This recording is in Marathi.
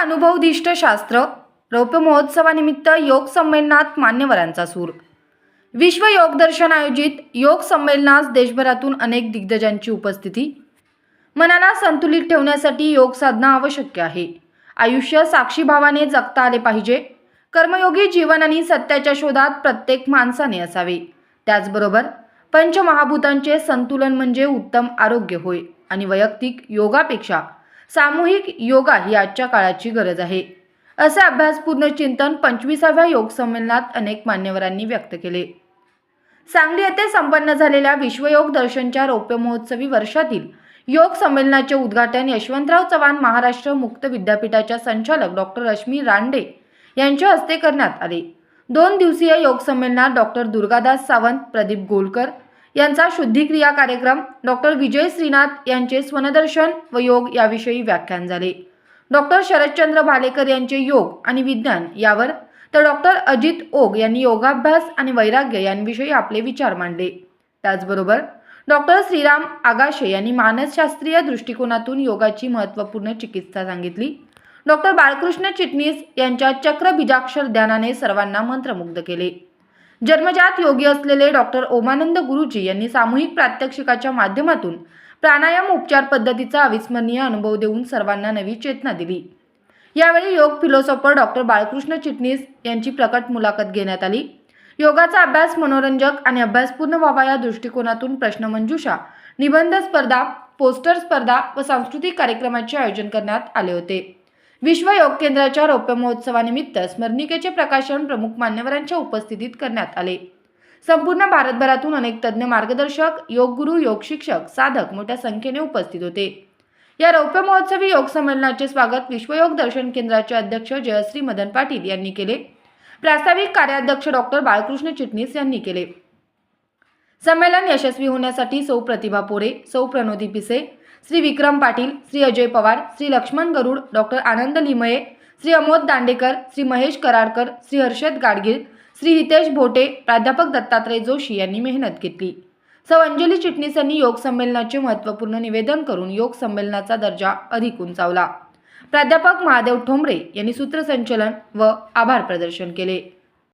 अनुभवदिष्ट शास्त्र. रौप्य महोत्सवानिमित्त योग संमेलनात मान्यवरांचा सूर. विश्व योग दर्शन आयोजित योग संमेलनास देशभरातून अनेक दिग्गजांची उपस्थिती. मनाला संतुलित ठेवण्यासाठी योग साधना आवश्यक आहे. आयुष्य साक्षीभावाने जगता आले पाहिजे. कर्मयोगी जीवन आणि सत्याच्या शोधात प्रत्येक माणसाने असावे. त्याचबरोबर पंचमहाभूतांचे संतुलन म्हणजे उत्तम आरोग्य होय आणि वैयक्तिक योगापेक्षा सामूहिक योगा ही आजच्या काळाची गरज आहे. असे अभ्यासपूर्ण चिंतन पंचवीसाव्या योग संमेलनात अनेक मान्यवरांनी व्यक्त केले. सांगली येथे संपन्न झालेल्या विश्वयोग दर्शनच्या रौप्य महोत्सवी वर्षातील योग संमेलनाचे उद्घाटन यशवंतराव चव्हाण महाराष्ट्र मुक्त विद्यापीठाच्या संचालक डॉक्टर रश्मी रांडे यांच्या हस्ते करण्यात आले. दोन दिवसीय योग संमेलनात डॉक्टर दुर्गादास सावंत प्रदीप गोलकर यांचा शुद्धिक्रिया कार्यक्रम डॉक्टर विजय श्रीनाथ यांचे स्वनदर्शन व योग याविषयी व्याख्यान झाले. डॉक्टर शरदचंद्र भालेकर यांचे योग आणि विज्ञान यावर तर डॉक्टर अजित ओग यांनी योगाभ्यास आणि वैराग्य यांविषयी आपले विचार मांडले. त्याचबरोबर डॉक्टर श्रीराम आगाशे यांनी मानसशास्त्रीय दृष्टिकोनातून योगाची महत्त्वपूर्ण चिकित्सा सांगितली. डॉक्टर बाळकृष्ण चिटणीस यांच्या चक्रबिजाक्षर ध्यानाने सर्वांना मंत्रमुग्ध केले. जन्मजात योगी असलेले डॉक्टर ओमानंद गुरुजी यांनी सामूहिक प्रात्यक्षिकाच्या माध्यमातून प्राणायाम उपचार पद्धतीचा अविस्मरणीय अनुभव देऊन सर्वांना नवी चेतना दिली. यावेळी योग फिलॉसॉफर डॉक्टर बाळकृष्ण चिटणीस यांची प्रकट मुलाखत घेण्यात आली. योगाचा अभ्यास मनोरंजक आणि अभ्यासपूर्ण व्हावा या दृष्टिकोनातून प्रश्नमंजुषा निबंध स्पर्धा पोस्टर स्पर्धा व सांस्कृतिक कार्यक्रमाचे आयोजन करण्यात आले होते. विश्व योग केंद्राच्या रौप्य महोत्सवानिमित्त स्मरणिकेचे प्रकाशन प्रमुख मान्यवरांच्या उपस्थितीत करण्यात आले. संपूर्ण भारतभरातून अनेक तज्ज्ञ मार्गदर्शक योगगुरू योग शिक्षक साधक मोठ्या संख्येने उपस्थित होते. या रौप्य महोत्सवी योग संमेलनाचे स्वागत विश्वयोग दर्शन केंद्राचे अध्यक्ष जयश्री मदन पाटील यांनी केले. प्रास्ताविक कार्याध्यक्ष डॉक्टर बाळकृष्ण चिटणीस यांनी केले. संमेलन यशस्वी होण्यासाठी सौ प्रतिभा पोरे सौ प्रणोदी पिसे श्री विक्रम पाटील श्री अजय पवार श्री लक्ष्मण गरुड डॉक्टर आनंद लिमये श्री अमोद दांडेकर श्री महेश कराडकर श्री हर्षद गाडगीळ श्री हितेश भोटे प्राध्यापक दत्तात्रय जोशी यांनी मेहनत घेतली. सौ अंजली चिटणीस यांनी योग संमेलनाचे महत्त्वपूर्ण निवेदन करून योग संमेलनाचा दर्जा अधिक उंचावला. प्राध्यापक महादेव ठोंबरे यांनी सूत्रसंचलन व आभार प्रदर्शन केले.